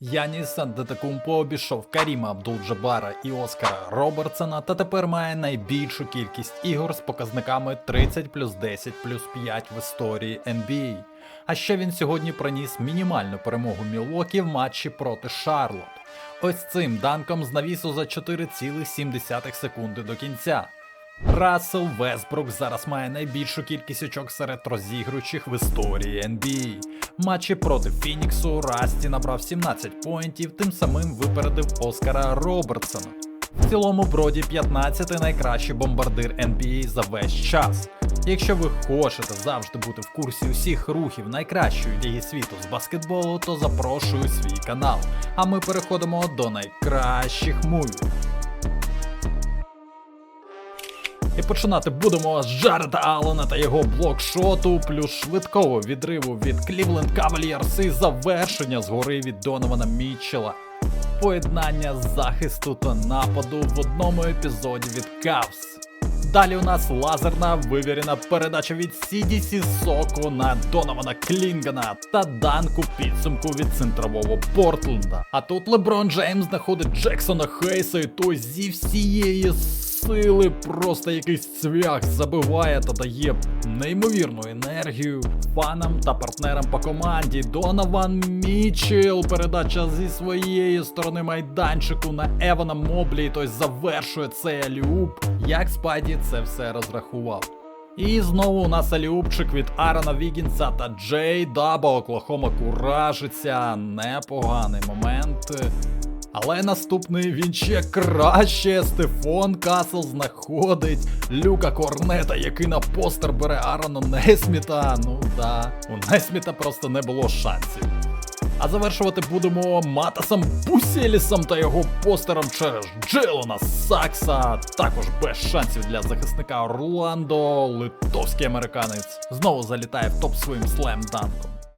Яніс Антетокумпо обійшов Каріма Абдул-Джабара і Оскара Робертсона та тепер має найбільшу кількість ігор з показниками 30 плюс 10 плюс 5 в історії NBA. А ще він сьогодні приніс мінімальну перемогу Мілокі в матчі проти Шарлот. Ось цим данком з навісу за 4,7 секунди до кінця. Рассел Весбрук зараз має найбільшу кількість очок серед розігруючих в історії NBA. Матчі проти Фініксу Расті набрав 17 поінтів, тим самим випередив Оскара Робертсона. В цілому Броді 15 найкращий бомбардир NBA за весь час. Якщо ви хочете завжди бути в курсі усіх рухів найкращої ліги світу з баскетболу, то запрошую свій канал. А ми переходимо до найкращих мувів. І починати будемо з Джареда Аллена та його блокшоту, плюс швидкого відриву від Cleveland Cavaliers і завершення згори від Донована Мітчела. Поєднання захисту та нападу в одному епізоді від Кавс. Далі у нас лазерна вивірена передача від CDC Соку на Донована Клінгана та данку підсумку від центрового Портленда. А тут Леброн Джеймс знаходить Джексона Хейса і той зі всієї сили просто якийсь цвях забиває та дає неймовірну енергію фанам та партнерам по команді. Донован Мічел, передача зі своєї сторони майданчику на Евана Моблі, той завершує цей аліуп. Як Спайді це все розрахував. І знову у нас аліупчик від Аарона Вігінса та Джей Даба. Оклахома куражиться. Непоганий момент. Але наступний він ще краще. Стефон Касл знаходить Люка Корнета, який на постер бере Аарона Несміта. Ну да, у Несміта просто не було шансів. А завершувати будемо Матасом Бусєлісом та його постером через Джелона Сакса. Також без шансів для захисника Орландо. Литовський американець знову залітає в топ своїм слем-данком.